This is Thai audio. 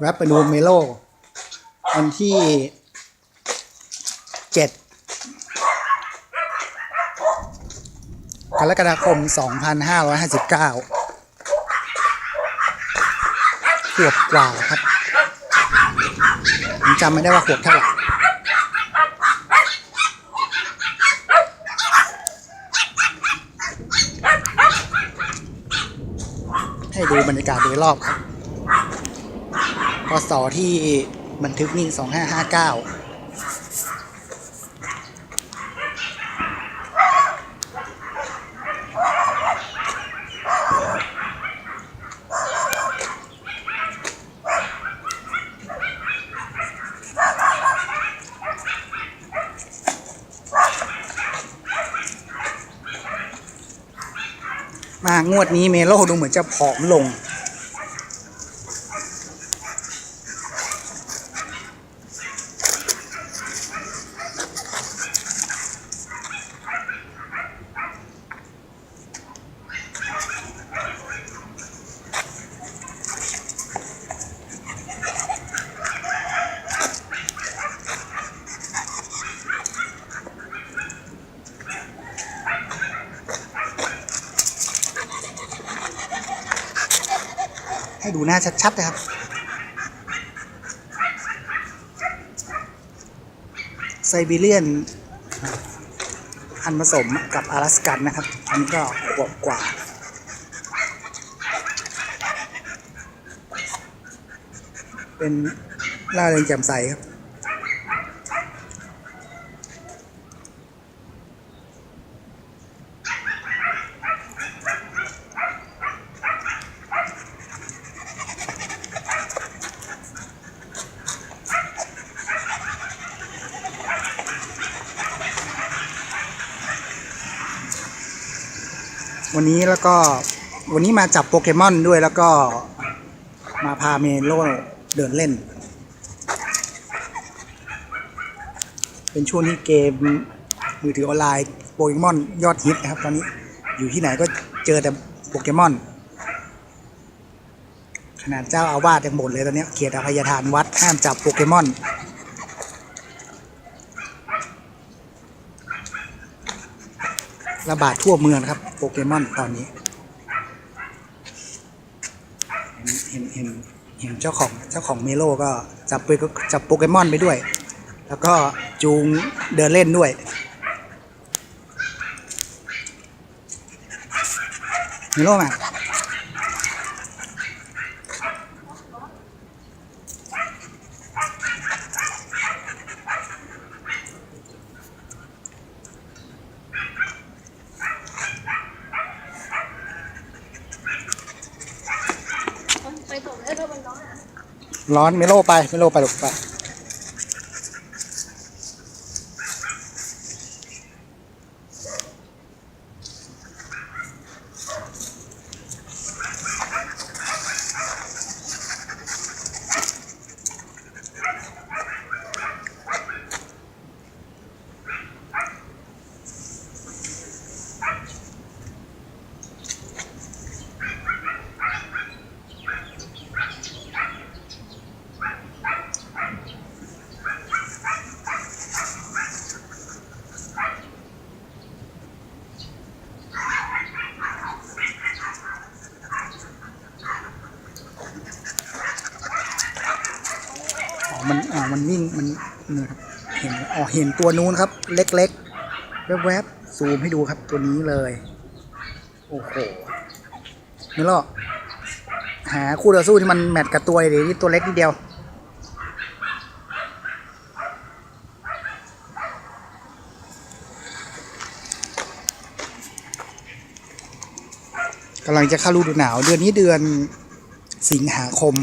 แวบไปดูเมโลวันที่เจ็ดกรกฎาคม 2559 ขวบกว่าครับผมจำไม่ได้ว่าขวบเท่าไหร่ให้ดูบรรยากาศโดยรอบครับ พศที่บันทึกนี่2559มางวดนี้เมโลดูเหมือนจะผอมลง ให้ดูหน้าชัดๆนะครับ ไซบีเรียนพันผสมกับ阿拉สกันนะครับ อันนี้ก็ขวบกว่าเป็นล่าเริงแจ่มใสครับ วันนี้แล้วก็วันนี้มาจับโปเกมอนด้วยแล้วก็มาพาเมโลเดินเล่น เป็นช่วงที่เกมมือถือออนไลน์โปเกมอนยอดฮิตนะครับ ตอนนี้อยู่ที่ไหนก็เจอแต่โปเกมอน ขนาดเจ้าอาวาสยังบ่นเลยตอนนี้เขียนอภัยทานวัดห้ามจับโปเกมอนระบาดทั่วเมืองนะครับ โปเกมอนตอนนี้ เห็นเห็นเห็นเจ้าของเจ้าของเมโลก็จับไปจับโปเกมอนไปด้วย แล้วก็จูงเดินเล่นด้วยเมโลมา ไปส่งได้เท่ามันร้อนอะ ร้อนเมโลไปเมโลไปลูกไป มันอ๋อมันวิ่งมันเนี่ยครับเห็นอ๋อเห็นตัวนู้นครับ เล็กๆแวบๆซูมให้ดูครับตัวนี้เลย โอ้โหนี่หรอหาคู่ต่อสู้ที่มันแมทกับตัวเดี๋ยวนี้ตัวเล็กนิดเดียวกำลังจะเข้าฤดูหนาว เดือนนี้เดือนสิงหาคม